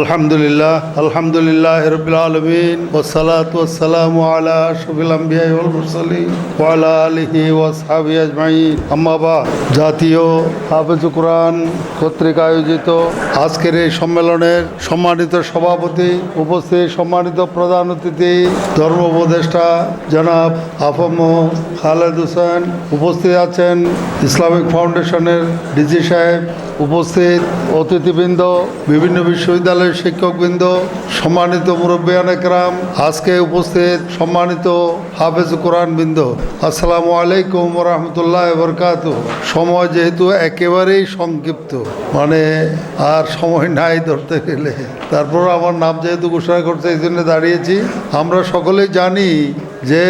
আলহামদুলিল্লাহ আলহামদুলিল্লাহ রবিল আলমিন ওসালাত ওসালাম আলা আশরফিল আম্বিয়া ওয়াল মুরসালিন, ওয়া আলা আলিহি ওয়া সাহবিহি আজমাইন। আম্মা বাদ। জাতীয় হাফেজ কোরআন কর্তৃক আয়োজিত আজকের এই সম্মেলনের সম্মানিত সভাপতি, উপস্থিত সম্মানিত প্রধান অতিথি, ধর্ম উপদেষ্টা জনাব আফম খালেদ হোসেন, উপস্থিত আছেন ইসলামিক ফাউন্ডেশনের ডিজি সাহেব, উপস্থিত অতিথিবৃন্দ, বিভিন্ন বিশ্ববিদ্যালয়ের শিক্ষকবৃন্দ, সম্মানিত মুরব্বিয়ান একরাম আজকে উপস্থিত সম্মানিত হাফেজ কোরআন বৃন্দ আসসালামু আলাইকুম রহমতুল্লাহ বরকাত সময় যেহেতু একেবারেই সংক্ষিপ্ত মানে আর সময় নাই ধরতে গেলে। তারপর আমার নাম যেহেতু ঘোষণা করছে, এই জন্য দাঁড়িয়েছি। আমরা সকলেই জানি যে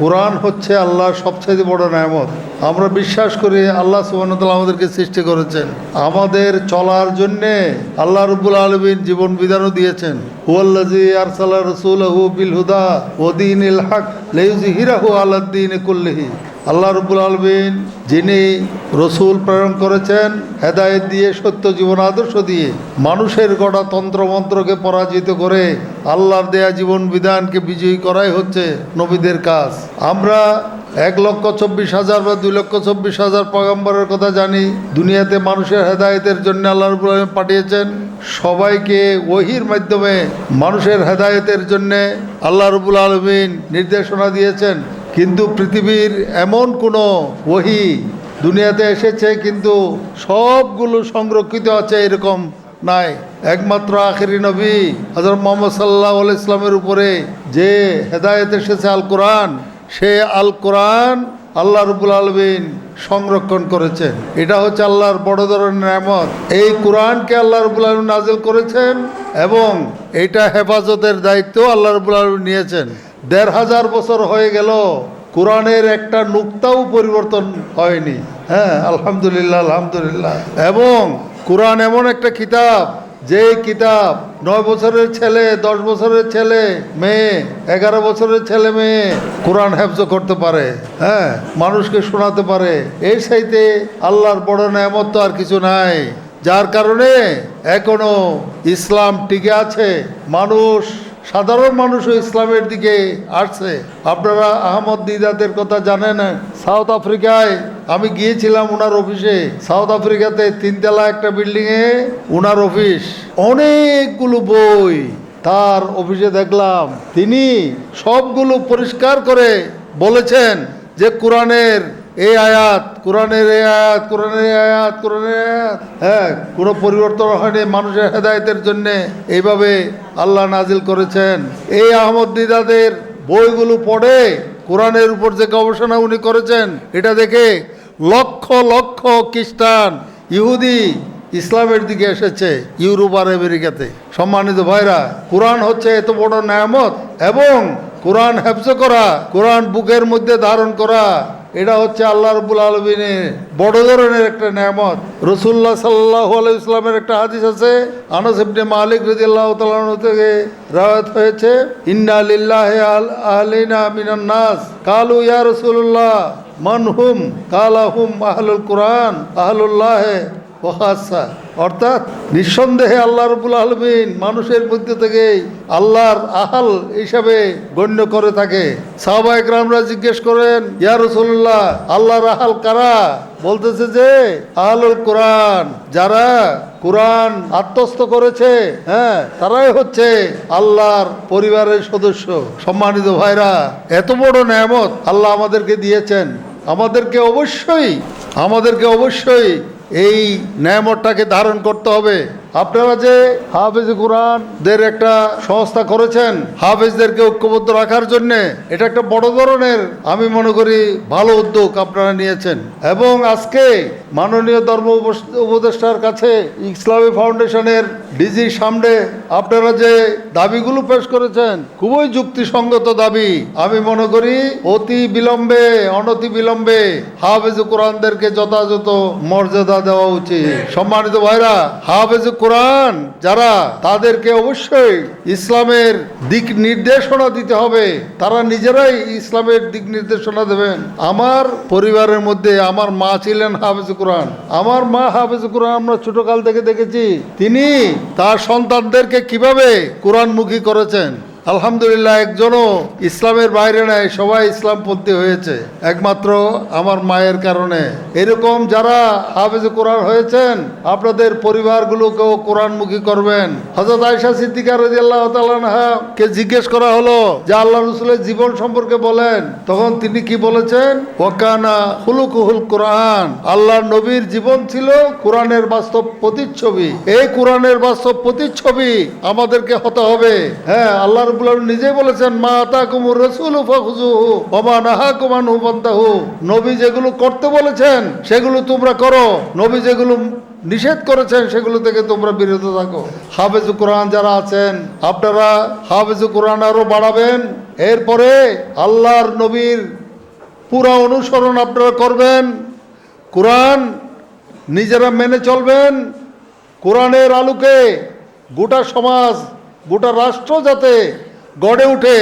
কোরআন হচ্ছে আল্লাহর সবচেয়ে বড় নামত আমরা বিশ্বাস করি আল্লাহ সুবাহতাল আমাদেরকে সৃষ্টি করেছেন। আমাদের চলার জন্যে আল্লাহ রব্বুল আলমিন জীবন বিধানও দিয়েছেন। হুয়াল্লাজি আরসাল্লাহ রসুলহু বিল হুদা ওদিন ইল হক লেউজিহিরাহু আল্লাহ আল্লাহ রব্বুল আলমিন যিনি রসুল প্রেরণ করেছেন, হেদায়েত দিয়ে, সত্য জীবন আদর্শ দিয়ে, মানুষের গড়া তন্ত্রমন্ত্রকে পরাজিত করে আল্লাহর দেয়া জীবন বিধানকে বিজয়ী করাই হচ্ছে নবীদের কাজ। আমরা এক লক্ষ চব্বিশ হাজার বা দুই লক্ষ চব্বিশ হাজার পয়গম্বরের কথা জানি, দুনিয়াতে মানুষের হেদায়েতের জন্য আল্লাহ রব্বুল আলমিন পাঠিয়েছেন। সবাইকে ওহির মাধ্যমে মানুষের হেদায়েতের জন্যে আল্লাহ রবুল আলমিন নির্দেশনা দিয়েছেন। কিন্তু পৃথিবীর এমন কোনো ওহি দুনিয়াতে এসেছে কিন্তু সবগুলো সংরক্ষিত আছে এরকম নাই। একমাত্র আখেরি নবী হজরত মোহাম্মদ সাল্লাহ ইসলামের উপরে যে হেদায়েত এসেছে আল কোরআন, সে আল কোরআন আল্লাহ রবুল আলমিন সংরক্ষণ করেছেন এটা হচ্ছে আল্লাহর বড় ধরনের নামত এই কোরআনকে আল্লাহ রবুল আলমিন নাজিল করেছেন এবং এটা হেফাজতের দায়িত্ব আল্লাহ রবুল আলমিন নিয়েছেন। দেড় হাজার বছর হয়ে গেল, কোরআনের একটা নুক্তাও পরিবর্তন হয়নি। হ্যাঁ আলহামদুলিল্লাহ আলহামদুলিল্লাহ। এবং কোরআন এমন একটা কিতাব যে কিতাব নয় বছরের ছেলে, দশ বছরের ছেলে, মেয়ে, এগারো বছরের ছেলে, মেয়ে কোরআন হেফজ করতে পারে হ্যাঁ মানুষকে শোনাতে পারে। এই সাইতে আল্লাহর বড় নেয়ামত তো আর কিছু নাই। যার কারণে এখনও ইসলাম টিকে আছে, মানুষ সাধারণ মানুষও ইসলামের দিকে আসছে। আপনারা আহমদ দিদাতের কথা জানেন সাউথ আফ্রিকায় আমি গিয়েছিলাম ওনার অফিসে। সাউথ আফ্রিকাতে তিনতলা একটা বিল্ডিংয়ে ওনার অফিস। অনেকগুলো বই তার অফিসে দেখলাম। তিনি সবগুলো পরিষ্কার করে বলেছেন যে কোরআনের এই আয়াত, কোরআনের এই আয়াত, কোরআনের এই আয়াত, কোরআনের আয়াত। হ্যাঁ কোনো পরিবর্তন হয়নি মানুষের হেদায়তের জন্যে। এইভাবে আল্লাহ নাজিল করেছেন। এই আহমদ দিদাদের বইগুলো পড়ে কোরআনের উপর যে গবেষণা উনি করেছেন, এটা দেখে লক্ষ লক্ষ খ্রিস্টান, ইহুদি ইসলামের দিকে এসেছে ইউরোপ আর আমেরিকাতে। সম্মানিত ভাইরা, কোরআন হচ্ছে এত বড় নায়ামত এবং কোরআন হেফজ করা, কোরআন বুকের মধ্যে ধারণ করা এটা হচ্ছে আল্লাহ রবুল আলমিনের বড় ধরনের একটা নামত রসুল্লাহ সাল্লাহ ইসলামের একটা হাদিস আছে, আনস ইবনে মালিক রদিয়াল্লাহ তালন থেকে রাওয়াত হয়েছে, ইন্না লিল্লাহ আল আহলিনা মিনান নাস। কালু, ইয়া রসুল্লাহ মানহুম কালাহুম আহলুল কোরআন, আহলুল্লাহ। ওহাসা অর্থাৎ নিঃসন্দেহে আল্লাহ রবুল আলমিন মানুষের মধ্যে থেকে আল্লাহর আহাল হিসাবে গণ্য করে থাকে। সাহবা একরামরা জিজ্ঞেস করেন, ইয়া রসুল্লাহ আল্লাহর আহাল কারা? বলতেছে যে, আহলুল কোরআন, যারা কোরআন আত্মস্থ করেছে হ্যাঁ তারাই হচ্ছে আল্লাহর পরিবারের সদস্য। সম্মানিত ভাইরা, এত বড় নেয়ামত আল্লাহ আমাদেরকে দিয়েছেন। আমাদেরকে অবশ্যই আমাদেরকে অবশ্যই এই ন্যায়মতটাকে ধারণ করতে হবে। আপনারা যে হাফেজ কোরআনদের একটা সংস্থা করেছেন, হাফেজদেরকে ঐক্যবদ্ধ রাখার জন্য, এটা একটা বড় ধরনের, আমি মনে করি, ভালো উদ্যোগ আপনারা নিয়েছেন। এবং আজকে মাননীয় ধর্ম উপদেষ্টার কাছে ইসলামী ফাউন্ডেশনের ডিজি সামনে আপনারা যে দাবিগুলো পেশ করেছেন, খুবই যুক্তিসঙ্গত দাবি। আমি মনে করি, অতি বিলম্বে অনতি বিলম্বে হাফেজ কোরআনদেরকে যথাযথ মর্যাদা দেওয়া উচিত। সম্মানিত ভাইরা, হাফেজ কোরআন, যারা তাদেরকে অবশ্যই ইসলামের দিক নির্দেশনা দিতে হবে, তারা নিজেরাই ইসলামের দিক নির্দেশনা দেবেন। আমার পরিবারের মধ্যে আমার মা ছিলেন হাফেজ কোরআন। আমার মা হাফেজ কোরআন আমরা ছোটকাল থেকে দেখেছি। তিনি তার সন্তানদেরকে কীভাবে কোরআনমুখী করেছেন? আলহামদুলিল্লাহ, একজনও ইসলামের বাইরে নাই, সবাই ইসলামপন্থী হয়েছে। একমাত্র আমার মায়ের কারণে। এরকম যারা হাফেজ কোরআন হয়েছেন, আপনাদের পরিবারগুলোকেও কোরআনমুখী করবেন। হজরত আয়সা সিদ্দিকা রাজিয়াল্লাহ কে জিজ্ঞেস করা হলো যে, আল্লাহ রসুলের জীবন সম্পর্কে বলেন। তখন তিনি কি বলেছেন? ওয়াকানা হুলুকুহুল কোরআন। আল্লাহ নবীর জীবন ছিল কোরআনের বাস্তব প্রতিচ্ছবি। এই কোরআনের বাস্তব প্রতিচ্ছবি আমাদেরকে হতে হবে। হ্যাঁ আল্লাহ রবুল আলম নিজেই বলেছেন, মা আতা কুমুর রসুল ওমা নাহা কুমান হুবন্তাহু নবী যেগুলো করতে বলেছেন, সেগুলো তোমরা করো। নবী যেগুলো নিষেধ করেছেন, সেগুলো থেকে তোমরা বিরত থাকো। হাফেজ কোরআন যারা আছেন, আপনারা হাফেজ কোরআন আরও বাড়াবেন। এরপরে আল্লাহর নবীর পুরা অনুসরণ আপনারা করবেন। কোরআন নিজেরা মেনে চলবেন। কোরআনের আলোকে গোটা সমাজ, গোটা রাষ্ট্র যাতে গড়ে উঠে,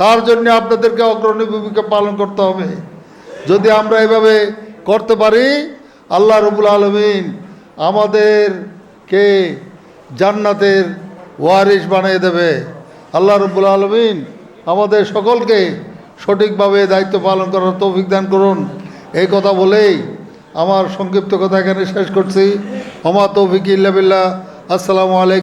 তার জন্য আপনাদেরকে অগ্রণী ভূমিকা পালন করতে হবে। যদি আমরা এভাবে করতে পারি, আল্লাহ রবুল আলমিন আমাদেরকে জান্নাতের ওয়ারিস বানিয়ে দেবে। আল্লাহ রবুল আলমিন আমাদের সকলকে সঠিকভাবে দায়িত্ব পালন করার তৌফিক দান করুন। এই কথা বলেই আমার সংক্ষিপ্ত কথা এখানে শেষ করছি। অমা তৌফিক ইল্লাবিল্লা আসসালামু আলাইকুম।